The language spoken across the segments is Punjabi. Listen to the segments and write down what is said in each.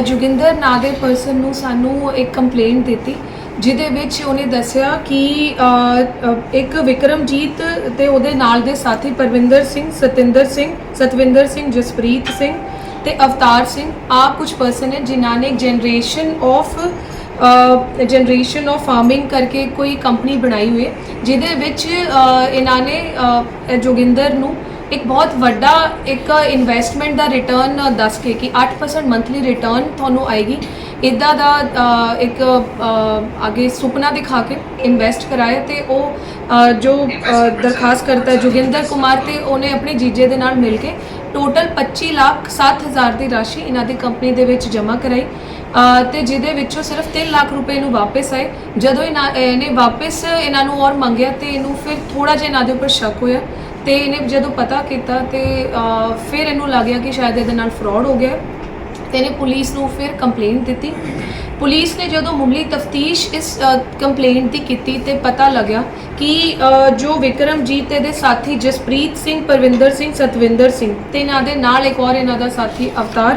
ਜੋਗਿੰਦਰ ਨਾਂ ਦੇ ਪਰਸਨ ਨੂੰ ਸਾਨੂੰ ਇੱਕ ਕੰਪਲੇਂਟ ਦਿੱਤੀ ਜਿਹਦੇ ਵਿੱਚ ਉਹਨੇ ਦੱਸਿਆ ਕਿ ਅ, ਇੱਕ ਵਿਕਰਮਜੀਤ ਤੇ ਉਹਦੇ ਨਾਲ ਦੇ ਸਾਥੀ ਪਰਵਿੰਦਰ ਸਿੰਘ ਸਤਿੰਦਰ ਸਿੰਘ ਸਤਵਿੰਦਰ ਸਿੰਘ ਜਸਪ੍ਰੀਤ ਸਿੰਘ ਤੇ ਅਵਤਾਰ ਸਿੰਘ ਆ ਕੁਝ ਪਰਸਨ ਨੇ ਜਿਨ੍ਹਾਂ ਨੇ generation of generation of farming ਕਰਕੇ ਕੋਈ ਕੰਪਨੀ ਬਣਾਈ ਹੋਈ ਹੈ ਜਿਹਦੇ ਵਿੱਚ ਅ, ਇਹਨਾਂ ਨੇ ਅ, ਜੋਗਿੰਦਰ ਨੂੰ ਇੱਕ ਬਹੁਤ ਵੱਡਾ ਇੱਕ ਇਨਵੈਸਟਮੈਂਟ ਦਾ ਰਿਟਰਨ ਦੱਸ ਕੇ ਕਿ 8% ਮੰਥਲੀ ਰਿਟਰਨ ਤੁਹਾਨੂੰ ਆਏਗੀ। ਇਦਾਂ ਦਾ ਇੱਕ ਅੱਗੇ ਸੁਪਨਾ ਦਿਖਾ ਕੇ ਇਨਵੈਸਟ ਕਰਾਇਆ ਤੇ ਉਹ ਜੋ ਦਰਖਾਸਤ ਕਰਤਾ ਜੋਗਿੰਦਰ ਕੁਮਾਰ ਤੇ ਉਹਨੇ ਆਪਣੇ ਜੀਜੇ ਦੇ ਨਾਲ ਮਿਲ ਕੇ ਟੋਟਲ 25 ਲੱਖ 7000 ਦੀ ਰਾਸ਼ੀ ਇਹਨਾਂ ਦੀ ਕੰਪਨੀ ਦੇ ਵਿੱਚ ਜਮ੍ਹਾਂ ਕਰਾਈ। ਅ, ਤੇ ਜਿਹਦੇ ਵਿੱਚੋਂ ਸਿਰਫ 3 ਲੱਖ ਰੁਪਏ ਨੂੰ ਵਾਪਸ ਆਏ। ਜਦੋਂ ਇਹਨਾਂ ਇਹਨੇ ਵਾਪਸ ਇਹਨਾਂ ਨੂੰ ਔਰ ਮੰਗਿਆ ਤੇ ਇਹਨੂੰ ਫਿਰ ਥੋੜਾ ਜਿਹਾ ਇਹਨਾਂ ਦੇ ਉੱਪਰ ਸ਼ੱਕ ਹੋਇਆ। ਤੇ ਇਹਨੇ ਜਦੋਂ ਪਤਾ ਕੀਤਾ ਤੇ ਅ, ਫਿਰ ਇਹਨੂੰ ਲੱਗਿਆ ਕਿ ਸ਼ਾਇਦ ਇਹਦੇ ਨਾਲ ਫਰਾਡ ਹੋ ਗਿਆ ਹੈ। ਤੇ ਇਹਨੇ ਪੁਲਿਸ ਨੂੰ ਫਿਰ ਕੰਪਲੇਂਟ ਦਿੱਤੀ ਪੁਲਿਸ ਨੇ ਜਦੋਂ ਮੁੱਢਲੀ ਤਫਤੀਸ਼ ਇਸ ਕੰਪਲੇਂਟ ਦੀ ਕੀਤੀ ਤੇ ਪਤਾ ਲੱਗਿਆ ਕਿ ਅ, ਜੋ ਵਿਕਰਮਜੀਤ ਤੇ ਦੇ ਸਾਥੀ ਜਸਪ੍ਰੀਤ ਸਿੰਘ ਪਰਵਿੰਦਰ ਸਿੰਘ ਸਤਵਿੰਦਰ ਸਿੰਘ ਤੇ ਇਹਨਾਂ ਦੇ ਨਾਲ ਇੱਕ ਹੋਰ ਇਹਨਾਂ ਦਾ ਸਾਥੀ ਅਵਤਾਰ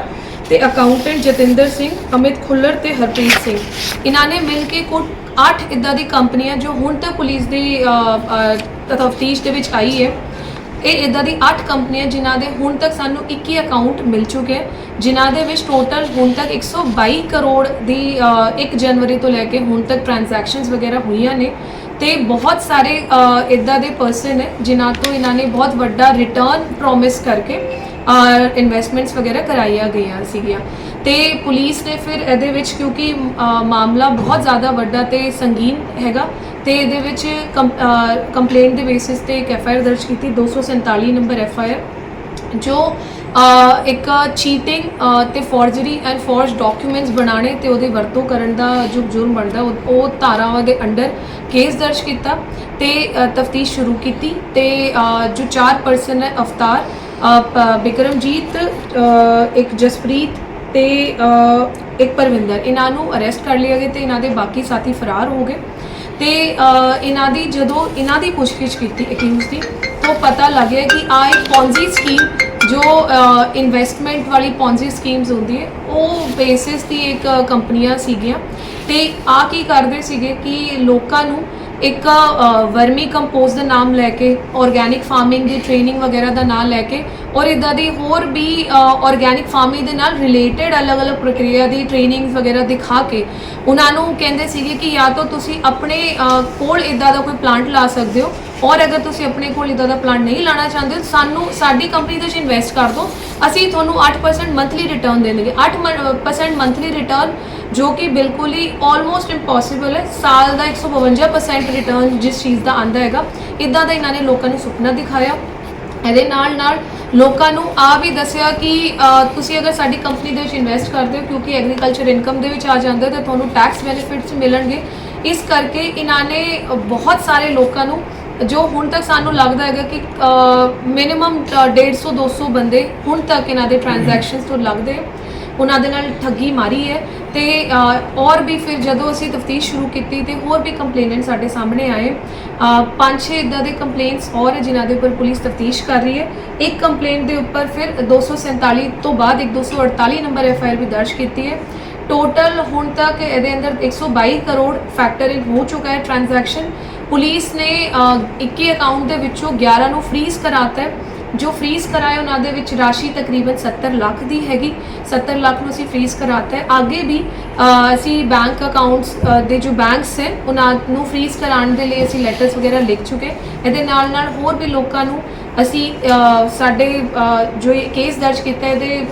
ਤੇ ਅਕਾਊਂਟੈਂਟ ਜਤਿੰਦਰ ਸਿੰਘ ਅਮਿਤ ਖੁੱਲਰ ਤੇ ਹਰਪ੍ਰੀਤ ਸਿੰਘ ਇਹਨਾਂ ਨੇ ਮਿਲ ਕੇ ਕੁੱਲ 8 ਇਦਾਂ ਦੀ ਕੰਪਨੀਆਂ ਜੋ ਹੁਣ ਤੱਕ ਪੁਲਿਸ ਦੀ ਤਫਤੀਸ਼ ਦੇ ਵਿੱਚ ਆਈ ਹੈ ਇਹ ਇਦਾਂ ਦੀ 8 ਕੰਪਨੀਆਂ ਜਿਨ੍ਹਾਂ ਦੇ ਹੁਣ ਤੱਕ ਸਾਨੂੰ 21 ਅਕਾਊਂਟ ਮਿਲ ਚੁੱਕੇ ਹੈ ਜਿਨ੍ਹਾਂ ਦੇ ਵਿੱਚ ਟੋਟਲ ਹੁਣ ਤੱਕ 122 ਕਰੋੜ ਦੀ ਅ, 1 ਜਨਵਰੀ ਤੋਂ ਲੈ ਕੇ ਹੁਣ ਤੱਕ ਟ੍ਰਾਂਜੈਕਸ਼ਨਸ ਵਗੈਰਾ ਹੋਈਆਂ ਨੇ। ਤੇ ਬਹੁਤ ਸਾਰੇ ਇਦਾਂ ਦੇ ਪਰਸਨ ਹੈ ਜਿਨ੍ਹਾਂ ਤੋਂ ਇਹਨਾਂ ਨੇ ਬਹੁਤ ਵੱਡਾ ਰਿਟਰਨ ਪ੍ਰੋਮਿਸ ਕਰਕੇ ਇਨਵੈਸਟਮੈਂਟਸ ਵਗੈਰਾ ਕਰਾਈਆਂ ਗਈਆਂ ਸੀਗੀਆਂ। ਤੇ ਪੁਲਿਸ ਨੇ ਫਿਰ ਇਹਦੇ ਵਿੱਚ ਕਿਉਂਕਿ ਮਾਮਲਾ ਬਹੁਤ ਜ਼ਿਆਦਾ ਵੱਡਾ ਤੇ ਸੰਗੀਨ ਹੈਗਾ ਤੇ ਇਹਦੇ ਵਿੱਚ ਕੰਪਲੇਂਟ ਦੇ ਬੇਸਿਸ ਤੇ ਇੱਕ ਐਫ ਆਈ ਆਰ ਦਰਜ ਕੀਤੀ 247 ਨੰਬਰ ਐਫ ਆਈ ਆਰ ਜੋ ਇੱਕ ਚੀਟਿੰਗ ਤੇ ਫੋਰਜਰੀ ਐਂਡ ਫੋਰਜ ਡਾਕੂਮੈਂਟਸ ਬਣਾਉਣੇ ਤੇ ਉਹਦੀ ਵਰਤੋਂ ਕਰਨ ਦਾ ਜੋ ਜੁਰਮ ਬਣਦਾ, ਉਹ ਉਹ ਧਾਰਾਵਾਂ ਦੇ ਅੰਡਰ ਕੇਸ ਦਰਜ ਕੀਤਾ ਤੇ ਤਫਤੀਸ਼ ਸ਼ੁਰੂ ਕੀਤੀ ਤੇ ਜੋ ਚਾਰ ਪਰਸਨ ਹੈ ਅਵਤਾਰ ਬਿਕਰਮਜੀਤ ਇੱਕ ਜਸਪ੍ਰੀਤ ਤੇ ਇੱਕ ਪਰਵਿੰਦਰ, ਇਹਨਾਂ ਨੂੰ ਅਰੈਸਟ ਕਰ ਲਿਆ ਗਿਆ ਤੇ ਇਹਨਾਂ ਦੇ ਬਾਕੀ ਸਾਥੀ ਫਰਾਰ ਹੋ ਗਏ। ਤੇ ਇਹਨਾਂ ਦੀ ਜਦੋਂ ਇਹਨਾਂ ਦੀ ਪੁੱਛਗਿੱਛ ਕੀਤੀ ਅਕਿਊਜ਼ ਦੀ, ਤਾਂ ਪਤਾ ਲੱਗਿਆ ਕਿ ਆ ਇੱਕ ਪੌਂਜ਼ੀ ਸਕੀਮ ਜੋ ਇਨਵੈਸਟਮੈਂਟ ਵਾਲੀ ਪੌਂਜ਼ੀ ਸਕੀਮਸ ਹੁੰਦੀ ਹੈ, ਉਹ ਬੇਸਿਸ ਦੀ ਇੱਕ ਕੰਪਨੀਆਂ ਸੀਗੀਆਂ ਤੇ ਆ ਕੀ ਕਰਦੇ ਸੀਗੇ ਕਿ ਲੋਕਾਂ ਨੂੰ ਇੱਕ ਵਰਮੀ ਕੰਪੋਸਟ ਦਾ ਨਾਮ ਲੈ ਕੇ ਆਰਗੈਨਿਕ ਫਾਰਮਿੰਗ ਦੀ ਟ੍ਰੇਨਿੰਗ ਵਗੈਰਾ ਦਾ ਨਾਮ ਲੈ ਕੇ ਔਰ ਇਦਾਂ ਦੀ ਹੋਰ ਵੀ ਆਰਗੈਨਿਕ ਫਾਰਮਿੰਗ ਦੇ ਨਾਲ ਰਿਲੇਟਡ ਅਲੱਗ-ਅਲੱਗ ਪ੍ਰਕਿਰਿਆ ਦੀ ਟ੍ਰੇਨਿੰਗ ਵਗੈਰਾ ਦਿਖਾ ਕੇ ਉਹਨਾਂ ਨੂੰ ਕਹਿੰਦੇ ਸੀਗੇ ਕਿ ਜਾਂ ਤਾਂ ਤੁਸੀਂ ਆਪਣੇ ਕੋਲ ਇਦਾਂ ਦਾ ਕੋਈ ਪਲਾਂਟ ਲਾ ਸਕਦੇ ਹੋ ਔਰ ਅਗਰ ਤੁਸੀਂ ਆਪਣੇ ਕੋਲ ਇਦਾਂ ਦਾ ਪਲਾਂਟ ਨਹੀਂ ਲਾਣਾ ਚਾਹੁੰਦੇ ਹੋ, ਸਾਨੂੰ ਸਾਡੀ ਕੰਪਨੀ ਦੇ ਵਿੱਚ ਇਨਵੈਸਟ ਕਰ ਦਿਓ। ਅਸੀਂ ਤੁਹਾਨੂੰ 8% ਮੰਥਲੀ ਰਿਟਰਨ ਦੇਣਗੇ। 8% ਮੰਥਲੀ ਰਿਟਰਨ ਜੋ ਕਿ ਬਿਲਕੁਲ ਹੀ ਆਲਮੋਸਟ ਇੰਪੋਸੀਬਲ ਹੈ। ਸਾਲ ਦਾ 152% ਰਿਟਰਨ ਜਿਸ ਚੀਜ਼ ਦਾ ਆਂਦਾ ਹੈਗਾ। ਇਦਾਂ ਦਾ ਇਹਨਾਂ ਨੇ ਲੋਕਾਂ ਨੂੰ ਸੁਪਨਾ ਦਿਖਾਇਆ। ਇਹਦੇ ਨਾਲ ਨਾਲ ਲੋਕਾਂ ਨੂੰ ਆ ਵੀ ਦੱਸਿਆ ਕਿ ਤੁਸੀਂ ਅਗਰ ਸਾਡੀ ਕੰਪਨੀ ਦੇ ਵਿੱਚ ਇਨਵੈਸਟ ਕਰਦੇ ਹੋ, ਕਿਉਂਕਿ ਐਗਰੀਕਲਚਰ ਇਨਕਮ ਦੇ ਵਿੱਚ ਆ ਜਾਂਦਾ ਤਾਂ ਤੁਹਾਨੂੰ ਟੈਕਸ ਬੈਨੀਫਿਟਸ ਮਿਲਣਗੇ। ਇਸ ਕਰਕੇ ਇਹਨਾਂ ਨੇ ਬਹੁਤ ਸਾਰੇ ਲੋਕਾਂ ਨੂੰ, ਜੋ ਹੁਣ ਤੱਕ ਸਾਨੂੰ ਲੱਗਦਾ ਹੈਗਾ ਕਿ ਮਿਨੀਮਮ 150 200 ਬੰਦੇ ਹੁਣ ਤੱਕ ਇਹਨਾਂ ਦੇ ਟ੍ਰਾਂਜੈਕਸ਼ਨਸ ਤੋਂ ਲੱਗਦੇ ਹੈ। ਉਹਨਾਂ ਦੇ ਨਾਲ ਠੱਗੀ ਮਾਰੀ ਹੈ ਤੇ ਅ, ਔਰ ਵੀ ਫਿਰ ਜਦੋਂ ਅਸੀਂ ਤਫਤੀਸ਼ ਸ਼ੁਰੂ ਕੀਤੀ ਤੇ ਹੋਰ ਵੀ ਕੰਪਲੇਨੈਂਟ ਸਾਡੇ ਸਾਹਮਣੇ ਆਏ ਪੰਜ ਛੇ ਇਦਾਂ ਦੇ ਕੰਪਲੇਂਟਸ ਔਰ ਹੈ ਜਿਨ੍ਹਾਂ ਦੇ ਉੱਪਰ ਪੁਲਿਸ ਤਫਤੀਸ਼ ਕਰ ਰਹੀ ਹੈ। ਇੱਕ ਕੰਪਲੇਂਟ ਦੇ ਉੱਪਰ ਫਿਰ 247 ਤੋਂ ਬਾਅਦ ਇੱਕ 248 ਨੰਬਰ ਐਫ ਆਈ ਆਰ ਵੀ ਦਰਜ ਕੀਤੀ ਹੈ। ਟੋਟਲ ਹੁਣ ਤੱਕ ਇਹਦੇ ਅੰਦਰ 122 ਕਰੋੜ ਫੈਕਟਰ ਇਨ ਹੋ ਚੁੱਕਾ ਹੈ ਟ੍ਰਾਂਜੈਕਸ਼ਨ ਪੁਲਿਸ ਨੇ ਅ, 21 ਅਕਾਊਂਟ ਦੇ ਵਿੱਚੋਂ 11 ਨੂੰ ਫ੍ਰੀਜ਼ ਕਰਾਤਾ ਹੈ। ਜੋ ਫ੍ਰੀਜ਼ ਕਰਾਏ ਉਹਨਾਂ ਦੇ ਵਿੱਚ ਰਾਸ਼ੀ ਤਕਰੀਬਨ 70 ਲੱਖ ਦੀ ਹੈਗੀ। 70 ਲੱਖ ਨੂੰ ਅਸੀਂ ਫ੍ਰੀਜ਼ ਕਰਾਤਾ ਹੈ। ਅੱਗੇ ਵੀ ਅਸੀਂ ਬੈਂਕ ਅਕਾਊਂਟਸ ਦੇ ਜੋ ਬੈਂਕਸ ਹੈ ਉਹਨਾਂ ਨੂੰ ਫ੍ਰੀਜ਼ ਕਰਾਉਣ ਦੇ ਲਈ ਅਸੀਂ ਲੈਟਰਸ ਵਗੈਰਾ ਲਿਖ ਚੁੱਕੇ ਇਹਦੇ ਨਾਲ ਨਾਲ ਹੋਰ ਵੀ ਲੋਕਾਂ ਨੂੰ ਅਸੀਂ ਸਾਡੇ ਜੋ ਇਹ ਕੇਸ ਦਰਜ ਕੀਤਾ ਇਹਦੇ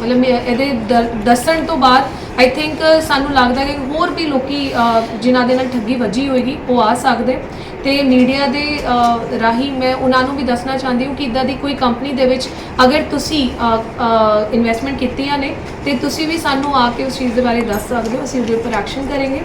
ਮਤਲਬ ਇਹ- ਇਹਦੇ ਦ- ਦੱਸਣ ਤੋਂ ਬਾਅਦ ਆਈ ਥਿੰਕ ਸਾਨੂੰ ਲੱਗਦਾ ਹੈ ਕਿ ਹੋਰ ਵੀ ਲੋਕੀ ਅ, ਜਿਨ੍ਹਾਂ ਦੇ ਨਾਲ ਠੱਗੀ ਵੱਜੀ ਹੋਏਗੀ ਉਹ ਆ ਸਕਦੇ। ਤੇ ਮੀਡੀਆ ਦੇ ਅ, ਰਾਹੀਂ ਮੈਂ ਉਹਨਾਂ ਨੂੰ ਵੀ ਦੱਸਣਾ ਚਾਹੁੰਦੀ ਹਾਂ ਕਿ ਇਦਾਂ ਦੀ ਕੋਈ ਕੰਪਨੀ ਦੇ ਵਿੱਚ ਅਗਰ ਤੁਸੀਂ ਇਨਵੈਸਟਮੈਂਟ ਕੀਤੀਆਂ ਨੇ ਤੇ ਤੁਸੀਂ ਵੀ ਸਾਨੂੰ ਆ ਕੇ ਉਸ ਚੀਜ਼ ਦੇ ਬਾਰੇ ਦੱਸ ਸਕਦੇ ਹੋ ਅਸੀਂ ਉਹਦੇ ਉੱਪਰ ਐਕਸ਼ਨ ਕਰਾਂਗੇ।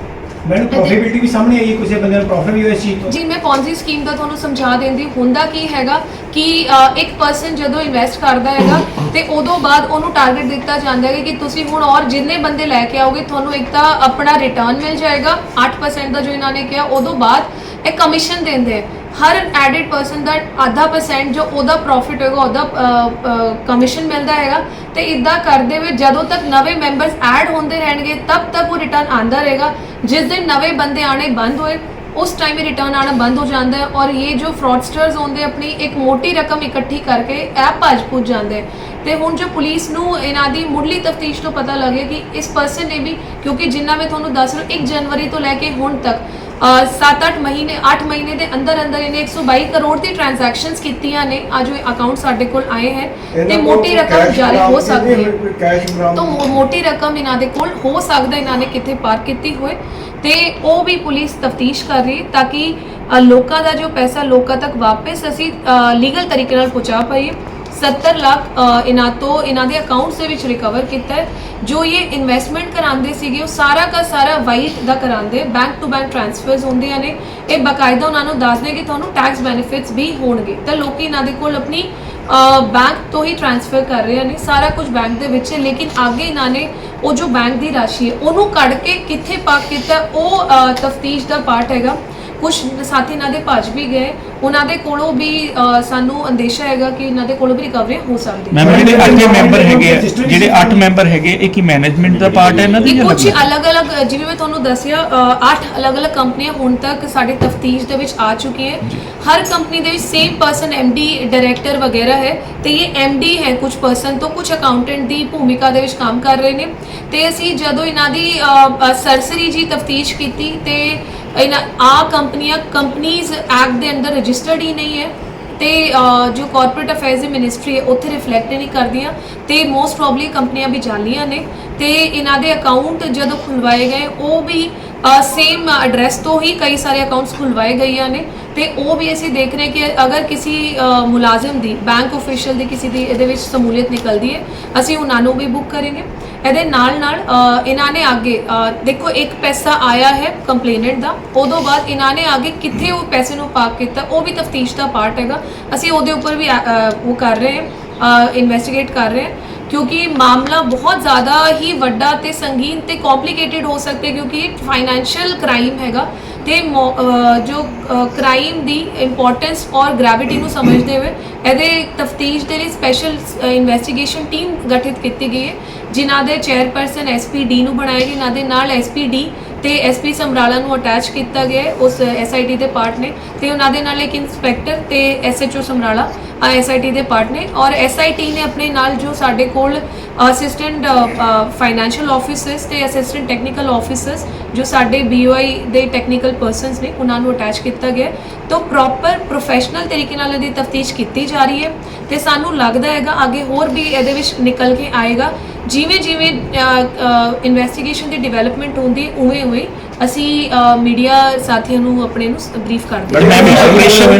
ਮੈਨੂੰ ਪ੍ਰੋਫਿਟੇਬਿਲਿਟੀ ਵੀ ਸਾਹਮਣੇ ਆਈ ਹੈ ਕਿਸੇ ਬੰਦੇ ਨੂੰ ਪ੍ਰੋਫਿਟ ਵੀ ਹੋਇਆ ਇਸ ਚੀਜ਼ ਤੋਂ? ਜੀ ਮੈਂ ਪੌਂਜ਼ੀ ਸਕੀਮ ਦਾ ਤੁਹਾਨੂੰ ਸਮਝਾ ਦਿੰਦੀ ਹੁੰਦਾ ਕੀ ਹੈਗਾ ਕਿ ਅ, ਇੱਕ ਪਰਸਨ ਜਦੋਂ ਇਨਵੈਸਟ ਕਰਦਾ ਹੈਗਾ ਤੇ ਉਦੋਂ ਬਾਅਦ ਉਹਨੂੰ ਟਾਰਗੇਟ ਦਿੱਤਾ ਜਾਂਦਾ ਹੈ ਕਿ ਤੁਸੀਂ ਹੁਣ ਔਰ ਜਿੰਨੇ ਬੰਦੇ ਲੈ ਕੇ ਆਓਗੇ ਤੁਹਾਨੂੰ ਇੱਕ ਤਾਂ ਆਪਣਾ ਰਿਟਰਨ ਮਿਲ ਜਾਏਗਾ। 8% ਦਾ ਜੋ ਇਹਨਾਂ ਨੇ ਕਿਹਾ ਉਦੋਂ ਬਾਅਦ ਇਹ ਕਮਿਸ਼ਨ ਦਿੰਦੇ ਹੈ ਹਰ ਐਡਿਡ ਪਰਸਨ ਦਾ ਆਧਾ ਪਰਸੈਂਟ ਜੋ ਉਹਦਾ ਪ੍ਰੋਫਿਟ ਹੋਏਗਾ, ਉਹਦਾ ਕਮਿਸ਼ਨ ਮਿਲਦਾ ਹੈਗਾ। ਤੇ ਇਦਾਂ ਕਰਦੇ ਹੋਏ ਜਦੋਂ ਤੱਕ ਨਵੇਂ ਮੈਂਬਰਸ ਐਡ ਹੁੰਦੇ ਰਹਿਣਗੇ, ਤਬ ਤੱਕ ਉਹ ਰਿਟਰਨ ਆਂਦਾ ਰਹੇਗਾ। ਜਿਸ ਦਿਨ ਨਵੇਂ ਬੰਦੇ ਆਣੇ ਬੰਦ ਹੋਏ, ਉਸ ਟਾਈਮ ਹੀ ਰਿਟਰਨ ਆਣਾ ਬੰਦ ਹੋ ਜਾਂਦਾ ਹੈ ਔਰ ਇਹ ਜੋ ਫਰਾਡਸਟਰਸ ਹੁੰਦੇ ਆਪਣੀ ਇੱਕ ਮੋਟੀ ਰਕਮ ਇਕੱਠੀ ਕਰਕੇ ਐਪ ਭੱਜ ਪੁੱਜ ਜਾਂਦੇ ਤੇ ਹੁਣ ਜੋ ਪੁਲਿਸ ਨੂੰ ਇਹਨਾਂ ਦੀ ਮੁੱਢਲੀ ਤਫਤੀਸ਼ ਤੋਂ ਪਤਾ ਲੱਗੇ ਕਿ ਇਸ ਪਰਸਨ ਨੇ ਵੀ, ਕਿਉਂਕਿ ਜਿੰਨਾ ਮੈਂ ਤੁਹਾਨੂੰ ਦੱਸ ਰਹੀ 1 ਜਨਵਰੀ ਤੋਂ ਲੈ ਕੇ ਹੁਣ ਤੱਕ 7-8 ਮਹੀਨੇ 8 ਮਹੀਨੇ ਦੇ ਅੰਦਰ ਅੰਦਰ ਇਹਨੇ 122 ਕਰੋੜ ਦੀ ਟ੍ਰਾਂਜੈਕਸ਼ਨਸ ਕੀਤੀਆਂ ਨੇ। ਅੱਜ ਉਹ ਅਕਾਊਂਟ ਸਾਡੇ ਕੋਲ ਆਏ ਹੈ ਤੇ ਮੋਟੀ ਰਕਮ ਜਾਰੀ ਹੋ ਸਕਦੀ ਹੈ। ਤਾਂ ਮੋਟੀ ਰਕਮ ਇਹਨਾਂ ਦੇ ਕੋਲ ਹੋ ਸਕਦਾ ਇਹਨਾਂ ਨੇ ਕਿਤੇ ਪਾਰ ਕੀਤੀ ਹੋਏ। ਤੇ ਉਹ ਵੀ ਪੁਲਿਸ ਤਫਤੀਸ਼ ਕਰ ਰਹੀ ਤਾਂ ਕਿ ਲੋਕਾਂ ਦਾ ਜੋ ਪੈਸਾ ਲੋਕਾਂ ਤੱਕ ਵਾਪਸ ਅਸੀਂ ਲੀਗਲ ਤਰੀਕੇ ਨਾਲ ਪਹੁੰਚਾ ਪਾਈਏ। 70 ਲੱਖ ਇਹਨਾਂ ਤੋਂ ਇਹਨਾਂ ਦੇ ਅਕਾਊਂਟਸ ਦੇ ਵਿੱਚ ਰਿਕਵਰ ਕੀਤਾ ਜੋ ਇਹ ਇਨਵੈਸਟਮੈਂਟ ਕਰਾਉਂਦੇ ਸੀਗੇ, ਉਹ ਸਾਰਾ ਦਾ ਸਾਰਾ ਵਾਈਟ ਦਾ ਕਰਾਉਂਦੇ ਬੈਂਕ ਟੂ ਬੈਂਕ ਟ੍ਰਾਂਸਫਰਸ ਹੁੰਦੀਆਂ ਨੇ। ਇਹ ਬਕਾਇਦਾ ਉਹਨਾਂ ਨੂੰ ਦੱਸਦੇ ਕਿ ਤੁਹਾਨੂੰ ਟੈਕਸ ਬੈਨੀਫਿਟਸ ਵੀ ਹੋਣਗੇ। ਤਾਂ ਲੋਕੀ ਇਹਨਾਂ ਦੇ ਕੋਲ ਆਪਣੀ ਬੈਂਕ ਤੋਂ ਹੀ ਟ੍ਰਾਂਸਫਰ ਕਰ ਰਹੇ ਨੇ, ਸਾਰਾ ਕੁਝ ਬੈਂਕ ਦੇ ਵਿੱਚ ਹੈ। ਲੇਕਿਨ ਅੱਗੇ ਇਹਨਾਂ ਨੇ ਉਹ ਜੋ ਬੈਂਕ ਦੀ ਰਾਸ਼ੀ ਹੈ, ਉਹਨੂੰ ਕੱਢ ਕੇ ਕਿੱਥੇ ਪਾਕ ਕੀਤਾ, ਉਹ ਤਫਤੀਸ਼ ਦਾ ਪਾਰਟ ਹੈਗਾ। ਕੁਝ ਸਾਥੀ ਇਹਨਾਂ ਦੇ ਭੱਜ ਵੀ ਗਏ ਉਹਨਾਂ ਦੇ ਕੋਲੋਂ ਵੀ ਅ, ਸਾਨੂੰ ਅੰਦੇਸ਼ਾ ਹੈਗਾ ਕਿ ਇਹਨਾਂ ਦੇ ਕੋਲੋਂ ਵੀ ਰਿਕਵਰੀ ਹੋ ਸਕਦੀ ਹੈ। ਮੈਮ ਜਿਹੜੇ 8 ਮੈਂਬਰ ਹੈਗੇ ਆ ਜਿਹੜੇ 8 ਮੈਂਬਰ ਹੈਗੇ ਇਹ ਕੀ ਮੈਨੇਜਮੈਂਟ ਦਾ ਪਾਰਟ ਹੈ ਇਹਨਾਂ ਦੀ ਇਹ ਜਾਂ ਕੁਝ ਅਲੱਗ-ਅਲੱਗ? ਜਿਵੇਂ ਮੈਂ ਤੁਹਾਨੂੰ ਦੱਸਿਆ ਅ, ਅੱਠ ਅਲੱਗ-ਅਲੱਗ ਕੰਪਨੀਆਂ ਹੁਣ ਤੱਕ ਸਾਡੇ ਤਫਤੀਸ਼ ਦੇ ਵਿੱਚ ਆ ਚੁੱਕੀ ਹੈ। ਹਰ ਕੰਪਨੀ ਦੇ ਵਿੱਚ ਸੇਮ ਪਰਸਨ ਡੀ ਡਾਇਰੈਕਟਰ ਵਗੈਰਾ ਹੈ ਤੇ ਇਹ ਡੀ ਹੈ ਕੁਝ ਪਰਸਨ ਤੋਂ ਕੁਝ ਅਕਾਊਂਟੈਂਟ ਦੀ ਭੂਮਿਕਾ ਦੇ ਵਿੱਚ ਕੰਮ ਕਰ ਰਹੇ ਨੇ। ਤੇ ਅਸੀਂ ਜਦੋਂ ਇਹਨਾਂ ਦੀ ਅ, ਅ, ਸਰਸਰੀ ਜੀ ਤਫਤੀਸ਼ ਕੀਤੀ ਤੇ ਇਹਨਾਂ ਆ ਕੰਪਨੀਆਂ ਕੰਪਨੀਜ਼ ਐਕਟ ਦੇ ਅੰਦਰ ਰਜਿਸਟਰਡ ਹੀ ਨਹੀਂ ਹੈ ਤੇ ਜੋ ਕਾਰਪੋਰੇਟ ਅਫੇਅਰਸ ਦੀ ਮਿਨਿਸਟਰੀ ਹੈ, ਉੱਥੇ ਰਿਫਲੈਕਟ ਨਹੀਂ ਕਰਦੀਆਂ ਤੇ ਮੋਸਟ ਪ੍ਰੋਬਬਲੀ ਕੰਪਨੀਆਂ ਵੀ ਜਾਲੀਆਂ ਨੇ ਤੇ ਇਹਨਾਂ ਦੇ ਅਕਾਊਂਟ ਜਦੋਂ ਖੁਲਵਾਏ ਗਏ, ਉਹ ਵੀ ਸੇਮ ਐਡਰੈਸ ਤੋਂ ਹੀ ਕਈ ਸਾਰੇ ਅਕਾਊਂਟਸ ਖੁਲਵਾਏ ਗਈਆਂ ਨੇ ਤੇ ਉਹ ਵੀ ਅਸੀਂ ਦੇਖ ਰਹੇ ਕਿ ਅਗਰ ਕਿਸੇ ਮੁਲਾਜ਼ਮ ਦੀ ਬੈਂਕ ਅਫੀਸ਼ੀਅਲ ਦੀ ਕਿਸੇ ਦੀ ਇਹਦੇ ਵਿੱਚ ਸਮੂਲੀਅਤ ਨਿਕਲਦੀ ਹੈ, ਅਸੀਂ ਉਹਨਾਂ ਨੂੰ ਵੀ ਬੁੱਕ ਕਰਾਂਗੇ। ਇਹਦੇ ਨਾਲ ਨਾਲ ਇਹਨਾਂ ਨੇ ਅੱਗੇ ਅ, ਦੇਖੋ ਇੱਕ ਪੈਸਾ ਆਇਆ ਹੈ ਕੰਪਲੇਨੈਂਟ ਦਾ ਉਦੋਂ ਬਾਅਦ ਇਹਨਾਂ ਨੇ ਅੱਗੇ ਕਿੱਥੇ ਉਹ ਪੈਸੇ ਨੂੰ ਪਾਕ ਕੀਤਾ ਉਹ ਵੀ ਤਫਤੀਸ਼ ਦਾ ਪਾਰਟ ਹੈਗਾ। ਅਸੀਂ ਉਹਦੇ ਉੱਪਰ ਵੀ ਉਹ ਕਰ ਰਹੇ ਹਾਂ ਇਨਵੈਸਟੀਗੇਟ ਕਰ ਰਹੇ ਹਾਂ ਕਿਉਂਕਿ ਮਾਮਲਾ ਬਹੁਤ ਜ਼ਿਆਦਾ ਹੀ ਵੱਡਾ ਤੇ ਸੰਗੀਨ ਤੇ ਕੰਪਲਿਕੇਟਿਡ ਹੋ ਸਕਦਾ ਹੈ ਕਿਉਂਕਿ ਫਾਈਨੈਂਸ਼ੀਅਲ ਕ੍ਰਾਈਮ ਹੈਗਾ। ਤੇ ਮੋ- ਜੋ ਕ੍ਰਾਈਮ ਦੀ ਇੰਪੋਰਟੈਂਸ ਔਰ ਗ੍ਰੈਵਿਟੀ ਨੂੰ ਸਮਝਦੇ ਹੋਏ ਇਹਦੇ ਤਫਤੀਸ਼ ਦੇ ਲਈ ਸਪੈਸ਼ਲ ਇਨਵੈਸਟੀਗੇਸ਼ਨ ਟੀਮ ਗਠਿਤ ਕੀਤੀ ਗਈ ਹੈ। ਜਿਨ੍ਹਾਂ ਦੇ ਚੇਅਰਪਰਸਨ ਐਸਪੀਡੀ ਨੂੰ ਬਣਾਇਆ ਗਿਆ। ਇਹਨਾਂ ਦੇ ਨਾਲ ਐਸਪੀਡੀ ਤੇ ਐਸਪੀ ਸਮਰਾਲਾ ਨੂੰ ਅਟੈਚ ਕੀਤਾ ਗਿਆ ਹੈ, ਉਸ ਐਸਆਈਟੀ ਦੇ ਪਾਰਟ ਨੇ। ਤੇ ਉਹਨਾਂ ਦੇ ਨਾਲ ਇੱਕ ਇਨਸਪੈਕਟਰ ਤੇ ਐਸਐਚਓ ਸਮਰਾਲਾ ਐਸਆਈਟੀ ਦੇ ਪਾਰਟ ਨੇ। ਔਰ ਐਸਆਈਟੀ ਨੇ ਆਪਣੇ ਨਾਲ ਜੋ ਸਾਡੇ ਕੋਲ ਅਸਿਸਟੈਂਟ ਫਾਈਨੈਂਸ਼ੀਅਲ ਆਫਿਸਰਸ ਤੇ ਅਸਿਸਟੈਂਟ ਟੈਕਨੀਕਲ ਆਫਿਸਰਸ ਜੋ ਸਾਡੇ ਬੀਓਆਈ ਦੇ ਟੈਕਨੀਕਲ ਪਰਸਨਸ ਨੇ ਉਹਨਾਂ ਨੂੰ ਅਟੈਚ ਕੀਤਾ ਗਿਆ ਹੈ। ਤਾਂ ਪ੍ਰੋਪਰ ਪ੍ਰੋਫੈਸ਼ਨਲ ਤਰੀਕੇ ਨਾਲ ਇਹਦੀ ਤਫਤੀਸ਼ ਕੀਤੀ ਜਾ ਰਹੀ ਹੈ। ਤੇ ਸਾਨੂੰ ਲੱਗਦਾ ਹੈਗਾ ਅੱਗੇ ਹੋਰ ਵੀ ਇਹਦੇ ਵਿੱਚ ਨਿਕਲ ਕੇ ਆਏਗਾ। ਜਿਵੇਂ ਜਿਵੇਂ ਇਨਵੈਸਟੀਗੇਸ਼ਨ ਦੀ ਡਿਵੈਲਪਮੈਂਟ ਹੁੰਦੀ ਉਵੇਂ ਉਵੇਂ ਅਸੀਂ ਮੀਡੀਆ ਸਾਥੀਆਂ ਨੂੰ ਆਪਣੇ ਨੂੰ ਬਰੀਫ ਕਰਦੇ ਹਾਂ। ਮੈਮ ਆਪਰੇਸ਼ਨ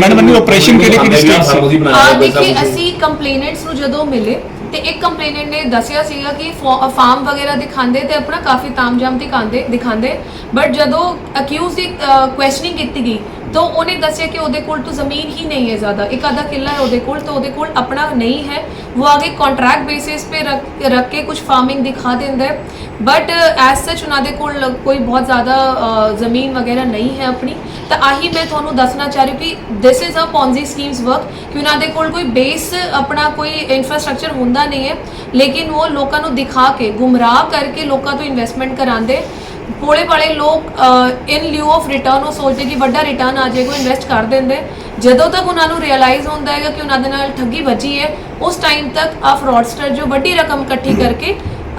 ਮੈਡਮ ਨੇ ਆਪਰੇਸ਼ਨ ਕਿਹੜੀ ਕਿਹੜੀ ਸਟੇਜ ਸੀ? ਆ ਦੇਖੀ ਅਸੀਂ ਕੰਪਲੇਨੈਂਟਸ ਨੂੰ ਜਦੋਂ ਮਿਲੇ ਤੇ ਇੱਕ ਕੰਪਲੇਨੈਂਟ ਨੇ ਦੱਸਿਆ ਸੀਗਾ ਕਿ ਫਾਰਮ ਵਗੈਰਾ ਦਿਖਾਉਂਦੇ ਤੇ ਆਪਣਾ ਕਾਫੀ ਤਾਮਝਾਮ ਦਿਖਾਉਂਦੇ ਦਿਖਾਉਂਦੇ। ਬਟ ਜਦੋਂ ਅਕਿਊਜ਼ ਦੀ ਕੁਐਸਚਨਿੰਗ ਕੀਤੀ ਗਈ ਤਾਂ ਉਹਨੇ ਦੱਸਿਆ ਕਿ ਉਹਦੇ ਕੋਲ ਤਾਂ ਜ਼ਮੀਨ ਹੀ ਨਹੀਂ ਹੈ ਜ਼ਿਆਦਾ। ਇੱਕ ਅੱਧਾ ਕਿੱਲਾ ਹੈ ਉਹਦੇ ਕੋਲ, ਤਾਂ ਉਹਦੇ ਕੋਲ ਆਪਣਾ ਨਹੀਂ ਹੈ। ਉਹ ਆਗੇ ਕੰਟਰੈਕਟ ਬੇਸਿਸ ਤੇ ਰੱਖ ਕੇ ਕੁਝ ਫਾਰਮਿੰਗ ਦਿਖਾ ਦਿੰਦਾ ਹੈ। ਬਟ ਐਸ ਸੱਚ ਉਹਨਾਂ ਦੇ ਕੋਲ ਕੋਈ ਬਹੁਤ ਜ਼ਿਆਦਾ ਜ਼ਮੀਨ ਵਗੈਰਾ ਨਹੀਂ ਹੈ ਆਪਣੀ। ਤਾਂ ਆਹੀ ਮੈਂ ਤੁਹਾਨੂੰ ਦੱਸਣਾ ਚਾਹ ਰਹੀ ਕਿ this is a Ponzi schemes work ਕਿ ਉਹਨਾਂ ਦੇ ਕੋਲ ਕੋਈ ਬੇਸ ਆਪਣਾ ਕੋਈ ਇਨਫਰਾਸਟ੍ਰਕਚਰ ਹੁੰਦਾ ਨਹੀਂ ਹੈ। ਲੇਕਿਨ ਉਹ ਲੋਕਾਂ ਨੂੰ ਦਿਖਾ ਕੇ, ਗੁੰਮਰਾਹ ਕਰਕੇ ਲੋਕਾਂ ਤੋਂ ਇਨਵੈਸਟਮੈਂਟ ਕਰਾਉਂਦੇ। ਭੋਲੇ ਭਾਲੇ ਲੋਕ ਇਨ ਲਿeu ਆਫ ਰਿਟਰਨ ਉਹ ਸੋਚਦੇ ਕਿ ਵੱਡਾ ਰਿਟਰਨ ਆ ਜਾਏਗਾ ਇਨਵੈਸਟ ਕਰ ਦਿੰਦੇ। ਜਦੋਂ ਤੱਕ ਉਹਨਾਂ ਨੂੰ ਰਿਅਲਾਈਜ਼ ਹੁੰਦਾ ਹੈਗਾ ਕਿ ਉਹਨਾਂ ਦੇ ਨਾਲ ਠੱਗੀ ਵੱਜੀ ਹੈ ਉਸ ਟਾਈਮ ਤੱਕ ਆ ਫਰਾਡਸਟਰ ਜੋ ਵੱਡੀ ਰਕਮ ਇਕੱਠੀ ਕਰਕੇ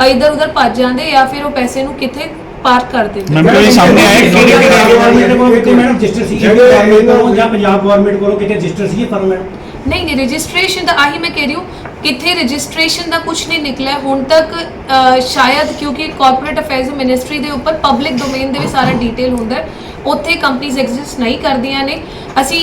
ਇਧਰ ਉਧਰ ਭੱਜ ਜਾਂਦੇ ਜਾਂ ਫਿਰ ਉਹ ਪੈਸੇ ਨੂੰ ਕਿੱਥੇ ਪਾਰਕ ਕਰ ਦਿੰਦੇ। ਮੈਮ ਕੋਈ ਸਾਹਮਣੇ ਆਇਆ ਕਿਹੜੇ ਕਿਹੜੇ ਗਵਰਨਮੈਂਟ ਕੋਲ ਕਿਤੇ ਮੈਡਮ ਰਜਿਸਟਰ ਸੀ ਗਵਰਨਮੈਂਟ ਕੋਲੋਂ ਜਾਂ ਪੰਜਾਬ ਗਵਰਨਮੈਂਟ ਕੋਲੋਂ ਕਿਤੇ ਰਜਿਸਟਰ ਸੀ ਫਰਮ ਮੈਡਮ? ਨਹੀਂ ਨਹੀਂ ਰਜਿਸਟ੍ਰੇਸ਼ਨ ਦਾ ਆਹੀ ਮੈਂ ਕਹਿ ਰਹੀ ਹੂੰ ਕਿੱਥੇ ਰਜਿਸਟ੍ਰੇਸ਼ਨ ਦਾ ਕੁਝ ਨਹੀਂ ਨਿਕਲਿਆ। ਹੁਣ ਤੱਕ ਅ, ਸ਼ਾਇਦ ਕਿਉਂਕਿ ਕਾਰਪੋਰੇਟ ਅਫੇਅਰਸ ਮਿਨਿਸਟਰੀ ਦੇ ਉੱਪਰ ਪਬਲਿਕ ਡੋਮੇਨ ਦੇ ਵੀ ਸਾਰਾ ਡੀਟੇਲ ਹੁੰਦਾ ਹੈ। ਉੱਥੇ ਕੰਪਨੀਆਂ ਐਗਜ਼ਿਸਟ ਨਹੀਂ ਕਰਦੀਆਂ ਨੇ। ਅਸੀਂ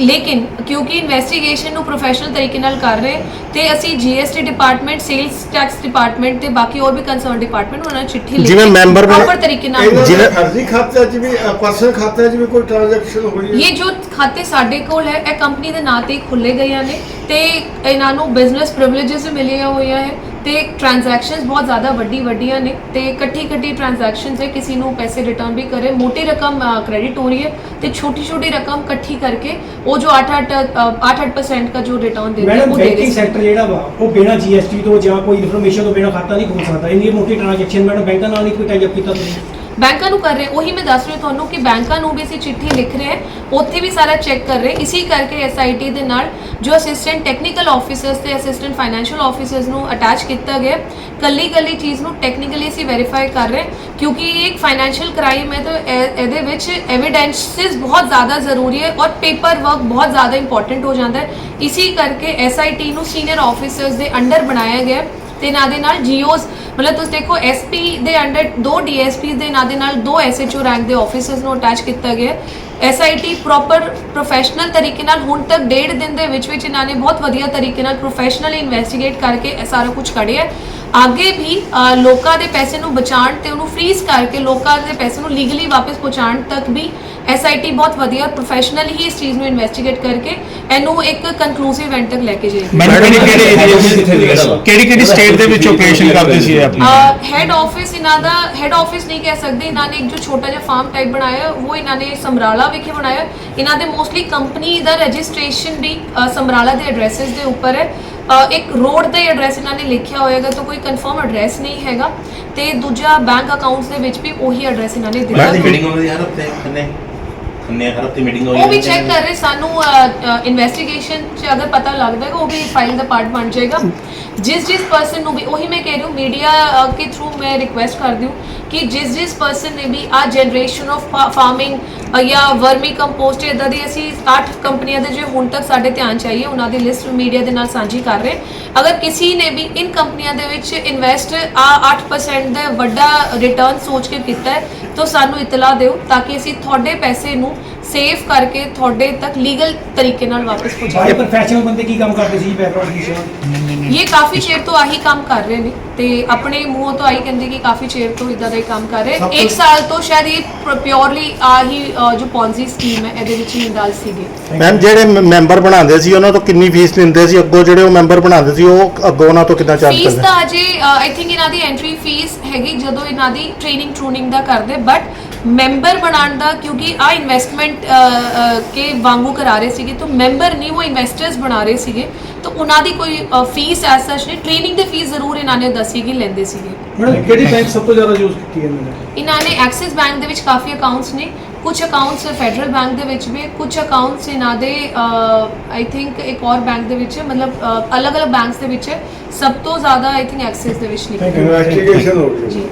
ਲੇਕਿਨ ਕਿਉਂਕਿ ਇਨਵੈਸਟੀਗੇਸ਼ਨ ਨੂੰ ਪ੍ਰੋਫੈਸ਼ਨਲ ਤਰੀਕੇ ਨਾਲ ਕਰ ਰਹੇ ਤੇ ਅਸੀਂ GST department sales tax department ਤੇ ਬਾਕੀ ਹੋਰ ਵੀ ਕੰਸਰਨ ਡਿਪਾਰਟਮੈਂਟ ਉਹਨਾਂ ਨੂੰ ਚਿੱਠੀ ਲਿਖ ਜਿਵੇਂ ਮੈਂਬਰ ਬਣੇ- proper ਤਰੀਕੇ ਨਾਲ ਜਿਵੇਂ- ਫਰਜ਼ੀ ਖਾਤੇ 'ਚ ਵੀ ਪਰਸਨਲ ਖਾਤੇ 'ਚ ਵੀ ਕੋਈ ਟ੍ਰਾਂਜੈਕਸ਼ਨ ਹੋਈ ਹੈ? ਇਹ ਜੋ ਖਾਤੇ ਸਾਡੇ ਕੋਲ ਹੈ ਇਹ ਕੰਪਨੀ ਦੇ ਨਾਂ ਤੇ ਖੁੱਲੇ ਗਏ ਨੇ ਤੇ ਇਹਨਾਂ ਨੂੰ ਬਿਜ਼ਨਸ ਪ੍ਰਿਵਿਲੇजेस ਮਿਲੀਆਂ ਹੋਈਆਂ ਹੈ। ਤੇ ਟ੍ਰਾਂਜੈਕਸ਼ਨਸ ਬਹੁਤ ਜ਼ਿਆਦਾ ਵੱਡੀ ਵੱਡੀਆਂ ਨੇ ਤੇ ਇਕੱਠੀ ਇਕੱਠੀ ਟ੍ਰਾਂਜੈਕਸ਼ਨਸ ਹੈ ਕਿਸੇ ਨੂੰ ਪੈਸੇ ਰਿਟਰਨ ਵੀ ਕਰੇ ਮੋਟੀ ਰਕਮ ਕ੍ਰੈਡਿਟ ਹੋ ਰਹੀ ਹੈ ਤੇ ਛੋਟੀ ਛੋਟੀ ਰਕਮ ਇਕੱਠੀ ਕਰਕੇ ਉਹ ਜੋ 8-8 8-8% ਦਾ ਜੋ ਰਿਟਰਨ ਦੇ ਰਹੇ ਉਹ ਦੇ ਰਹੇ। ਸੈਕਟਰ ਜਿਹੜਾ ਵਾ ਉਹ ਬਿਨਾਂ ਜੀਐਸਟੀ ਤੋਂ ਜਾਂ ਕੋਈ ਇਨਫੋਰਮੇਸ਼ਨ ਤੋਂ ਬਿਨਾਂ ਖਾਤਾ ਨਹੀਂ ਖੋਲ ਸਕਦਾ ਇੰਨੀ ਮੋਟੀ ਟ੍ਰਾਂਜੈਕਸ਼ਨ ਮੈਡਮ ਬੈਂਕਾਂ ਨਾਲ ਨਹੀਂ ਕੋਈ ਟਾਈ ਅਪ ਕੀਤਾ ਤੁਸੀਂ ਬੈਂਕਾਂ ਨੂੰ ਕਰ ਰਹੇ ਉਹੀ ਮੈਂ ਦੱਸ ਰਹੀ ਤੁਹਾਨੂੰ ਕਿ ਬੈਂਕਾਂ ਨੂੰ ਵੀ ਅਸੀਂ ਚਿੱਠੀ ਲਿਖ ਰਹੇ ਹਾਂ। ਉੱਥੇ ਵੀ ਸਾਰਾ ਚੈੱਕ ਕਰ ਰਹੇ ਇਸੇ ਕਰਕੇ ਐਸਆਈਟੀ ਦੇ ਨਾਲ ਜੋ ਅਸਿਸਟੈਂਟ ਟੈਕਨੀਕਲ ਆਫੀਸਰਸ ਤੇ ਅਸਿਸਟੈਂਟ ਫਾਈਨੈਂਸ਼ੀਅਲ ਆਫੀਸਰਸ ਨੂੰ ਅਟੈਚ ਕੀਤਾ ਗਿਆ ਕੱਲੀ ਕੱਲੀ ਚੀਜ਼ ਨੂੰ ਟੈਕਨੀਕਲੀ ਅਸੀਂ ਵੈਰੀਫਾਈ ਕਰ ਰਹੇ ਕਿਉਂਕਿ ਇਹ ਇੱਕ ਫਾਈਨੈਂਸ਼ੀਅਲ ਕ੍ਰਾਈਮ ਹੈ, ਤਾਂ ਇਹਦੇ ਵਿੱਚ ਐਵੀਡੈਂਸਿਸ ਬਹੁਤ ਜ਼ਿਆਦਾ ਜ਼ਰੂਰੀ ਹੈ ਔਰ ਪੇਪਰ ਵਰਕ ਬਹੁਤ ਜ਼ਿਆਦਾ ਇੰਪੋਰਟੈਂਟ ਹੋ ਜਾਂਦਾ ਹੈ। ਇਸੇ ਕਰਕੇ ਐਸਆਈਟੀ ਨੂੰ ਸੀਨੀਅਰ ਆਫੀਸਰਸ ਦੇ ਅੰਡਰ ਬਣਾਇਆ ਗਿਆ ਹੈ। ਤੇ ਨਾਲ ਦੇ ਨਾਲ ਜੀਓਸ ਮਤਲਬ ਤੁਸੀਂ ਦੇਖੋ ਐਸਪੀ ਦੇ ਅੰਡਰ ਦੋ ਡੀਐਸਪੀਸ ਦੇ ਨਾਲ ਦੇ ਨਾਲ ਦੋ ਐਸਐਚਓ ਰੈਂਕ ਦੇ ਆਫੀਸਰਸ ਨੂੰ ਅਟੈਚ ਕੀਤਾ ਗਿਆ ਐਸਆਈਟੀ ਪ੍ਰੋਪਰ ਪ੍ਰੋਫੈਸ਼ਨਲ ਤਰੀਕੇ ਨਾਲ ਹੁਣ ਤੱਕ ਡੇਢ ਦਿਨ ਦੇ ਵਿੱਚ ਵਿੱਚ ਇਹਨਾਂ ਨੇ ਬਹੁਤ ਵਧੀਆ ਤਰੀਕੇ ਨਾਲ ਪ੍ਰੋਫੈਸ਼ਨਲੀ ਇਨਵੈਸਟੀਗੇਟ ਕਰਕੇ ਇਹ ਸਾਰਾ ਕੁਝ ਕੱਢਿਆ ਅੱਗੇ ਵੀ ਲੋਕਾਂ ਦੇ ਪੈਸੇ ਨੂੰ ਬਚਾਉਣ ਤੇ ਉਹਨੂੰ ਫ੍ਰੀਜ਼ ਕਰਕੇ ਲੋਕਾਂ ਦੇ ਪੈਸੇ ਨੂੰ ਲੀਗਲੀ ਵਾਪਸ ਪਹੁੰਚਾਉਣ ਤੱਕ ਵੀ ਐਸਆਈਟੀ ਬਹੁਤ ਵਧੀਆ ਪ੍ਰੋਫੈਸ਼ਨਲ ਹੀ ਇਸ ਚੀਜ਼ ਨੂੰ ਇਨਵੈਸਟੀਗੇਟ ਕਰਕੇ ਇਹਨੂੰ ਇੱਕ ਕਨਕਲੂਸਿਵ ਐਂਡ ਤੱਕ ਲੈ ਕੇ ਜਾਏਗੀ। ਮੈਡਮ ਕਿਹੜੇ ਕਿਹੜੇ? ਕਿਹੜੀ ਕਿਹੜੀ ਸਟੇਟ ਦੇ ਵਿੱਚ ਆਪਰੇਸ਼ਨ ਕਰਦੇ ਸੀ ਇਹ ਆਪਣੀ? ਹੈਡ ਆਫਿਸ ਇਹਨਾਂ ਦਾ ਹੈਡ ਆਫਿਸ ਨਹੀਂ ਕਹਿ ਸਕਦੇ ਇਹਨਾਂ ਨੇ ਇੱਕ ਜੋ ਛੋਟਾ ਜਿਹਾ ਫਾਰਮ ਟਾਈਪ ਬਣਾਇਆ ਉਹ ਇਹਨਾਂ ਨੇ ਸਮਰਾਲਾ ਵਿਖੇ ਬਣਾਇਆ। ਇਹਨਾਂ ਦੇ ਮੋਸਟਲੀ ਕੰਪਨੀ ਦਾ ਰਜਿਸਟ੍ਰੇਸ਼ਨ ਵੀ ਅ, ਸਮਰਾਲਾ ਦੇ ਐਡਰੈਸਸ ਦੇ ਉੱਪਰ ਹੈ। ਅ, ਇੱਕ ਰੋਡ ਦਾ ਐਡਰੈਸ ਇਹਨਾਂ ਨੇ ਲਿਖਿਆ ਹੋਏਗਾ ਤਾਂ ਕੋਈ ਕਨਫਰਮ ਐਡਰੈਸ ਨਹੀਂ ਹੈਗਾ। ਤੇ ਦੂਜਾ ਬੈਂਕ ਅਕਾਊਂਟਸ ਦੇ ਵਿੱਚ ਵੀ ਉਹੀ ਐਡਰੈਸ ਇਹਨਾਂ ਨੇ ਦਿੱਤਾ। ਦੀ ਮੀਟਿੰਗ ਹੋਈ ਹਰ ਹਫ਼ਤੇ ਖੰਨੇ ਖੰਨੇ ਹਰ ਹਫ਼ਤੇ ਮੀਟਿੰਗ ਹੋਈ ਉਹ ਵੀ ਚੈੱਕ ਕਰ ਰਹੇ ਸਾਨੂੰ ਇਨਵੈਸਟੀਗੇਸ਼ਨ ਚ ਅਗਰ ਪਤਾ ਲੱਗਦਾ ਹੈ ਕਿ ਉਹ ਵੀ ਫਾਈਲ ਦਾ ਪਾਰਟ ਬਣ ਜਾਏਗਾ। ਜਿਸ ਜਿਸ ਪਰਸਨ ਨੂੰ ਵੀ ਉਹੀ ਮੈਂ ਕਹਿ ਰਹੀ ਹੂੰ ਮੀਡੀਆ ਕੇ ਥਰੂ ਮੈਂ ਰਿਕੁਐਸਟ ਕਰਦੀ ਹੂੰ ਕਿ ਜਿਸ ਜਿਸ ਪਰਸਨ ਨੇ ਵੀ ਆ ਜਨਰੇਸ਼ਨ ਆਫ ਫਾਰਮਿੰਗ ਜਾਂ ਵਰਮੀ ਕੰਪੋਸਟ ਇਦਾਂ ਦੀ ਅਸੀਂ 8 ਕੰਪਨੀਆਂ ਦੇ ਜੋ ਹੁਣ ਤੱਕ ਸਾਡੇ ਧਿਆਨ 'ਚ ਚਾਹੀਏ ਉਹਨਾਂ ਦੀ ਲਿਸਟ ਮੀਡੀਆ ਦੇ ਨਾਲ ਸਾਂਝੀ ਕਰ ਰਹੇ ਅਗਰ ਕਿਸੇ ਨੇ ਵੀ ਇਨ ਕੰਪਨੀਆਂ ਦੇ ਵਿੱਚ ਇਨਵੈਸਟ ਆ 8% ਦਾ ਵੱਡਾ ਰਿਟਰਨ ਸੋਚ ਕੇ ਕੀਤਾ ਹੈ, ਤਾਂ ਸਾਨੂੰ ਇਤਲਾਹ ਦਿਓ ਤਾਂ ਕਿ ਅਸੀਂ ਤੁਹਾਡੇ ਪੈਸੇ ਨੂੰ ਸੇਵ ਕਰਕੇ ਤੁਹਾਡੇ ਤੱਕ ਲੀਗਲ ਤਰੀਕੇ ਨਾਲ ਵਾਪਸ ਸਾਰੇ ਪਹੁੰਚਾਈਏ ਪ੍ਰੋਫੈਸ਼ਨਲ ਬੰਦੇ ਕੀ ਕੰਮ ਕਰਦੇ ਸੀ ਬੈਕਗ੍ਰਾਉਂਡ ਦੀ ਸੇਵਾ ਇਹ ਕਾਫੀ ਚਿਰ ਤੋਂ ਆਹੀ ਕੰਮ ਕਰ ਰਹੇ ਨੇ ਤੇ ਆਪਣੇ ਮੂੰਹੋਂ ਤੋਂ ਆਹੀ ਕਹਿੰਦੇ ਕਿ ਕਾਫੀ ਚਿਰ ਤੋਂ ਇਦਾਂ ਦਾ ਹੀ ਕੰਮ ਕਰ ਰਹੇ। ਇੱਕ ਸਾਲ ਤੋਂ ਸ਼ਾਇਦ ਇਹ ਪਿਓਰਲੀ ਆਹੀ ਜੋ ਪੌਂਜੀ ਸਕੀਮ ਹੈ ਇਹਦੇ ਵਿੱਚ ਹੀ ਇੰਡਲ ਸੀਗੇ। ਮੈਮ ਜਿਹੜੇ ਮੈਂਬਰ ਬਣਾਉਂਦੇ ਸੀ ਉਹਨਾਂ ਤੋਂ ਕਿੰਨੀ ਫੀਸ ਲੈਂਦੇ ਸੀ? ਅੱਗੋਂ ਜਿਹੜੇ ਉਹ ਮੈਂਬਰ ਬਣਾਉਂਦੇ ਸੀ ਉਹ ਅੱਗੋਂ ਉਹਨਾਂ ਤੋਂ ਕਿੰਨਾ ਚਾਰਜ ਫੀਸ ਕਰਦੇ? ਤਾਂ ਅਜੇ ਆਈ ਥਿੰਕ ਇਹਨਾਂ ਦੀ ਐਂਟਰੀ ਫੀਸ ਹੈਗੀ ਜਦੋਂ ਇਹਨਾਂ ਦੀ ਟ੍ਰੇਨਿੰਗ ਟਰੂਨਿੰਗ ਦਾ ਕਰਦੇ ਬਟ ਮੈਂਬਰ ਬਣਾਉਣ ਦਾ ਕਿਉਂਕਿ ਆ ਇਨਵੈਸਟਮੈਂਟ ਕੇ ਵਾਂਗੂ ਕਰਾ ਰਹੇ ਸੀਗੇ ਤਾਂ ਮੈਂਬਰ ਨਹੀਂ ਉਹ ਇਨਵੈਸਟਰਸ ਬਣਾ ਰਹੇ ਸੀਗੇ। ਤਾਂ ਉਹਨਾਂ ਦੀ ਕੋਈ ਫੀਸ ਐਸ ਸੱਚ ਨਹੀਂ ਟ੍ਰੇਨਿੰਗ ਦੀ ਫੀਸ ਜ਼ਰੂਰ ਇਹਨਾਂ ਨੇ ਦੱਸੀ ਕਿ ਲੈਂਦੇ ਸੀਗੇ। ਮੈਡਮ ਕਿਹੜੀ ਬੈਂਕ ਸਭ ਤੋਂ ਜ਼ਿਆਦਾ ਯੂਜ਼ ਕੀਤੀ ਹੈ ਇਹਨਾਂ ਨੇ? ਇਹਨਾਂ ਨੇ ਐਕਸਿਸ ਬੈਂਕ ਦੇ ਵਿੱਚ ਕਾਫੀ ਅਕਾਊਂਟਸ ਨੇ ਕੁਝ ਅਕਾਊਂਟਸ ਫੈਡਰਲ ਬੈਂਕ ਦੇ ਵਿੱਚ ਵੀ ਕੁਝ ਅਕਾਊਂਟਸ ਇਹਨਾਂ ਦੇ ਆਈ ਥਿੰਕ ਇੱਕ ਹੋਰ ਬੈਂਕ ਦੇ ਵਿੱਚ ਹੈ, ਮਤਲਬ ਅਲੱਗ-ਅਲੱਗ ਬੈਂਕਸ ਦੇ ਵਿੱਚ ਹੈ। ਸਭ ਤੋਂ ਜ਼ਿਆਦਾ ਆਈ ਥਿੰਕ ਐਕਸਿਸ ਦੇ ਵਿੱਚ ਨਿਕਲੇ। ਇਨਵੈਸਟੀਗੇਸ਼ਨ ਹੋ ਗਈ ਜੀ।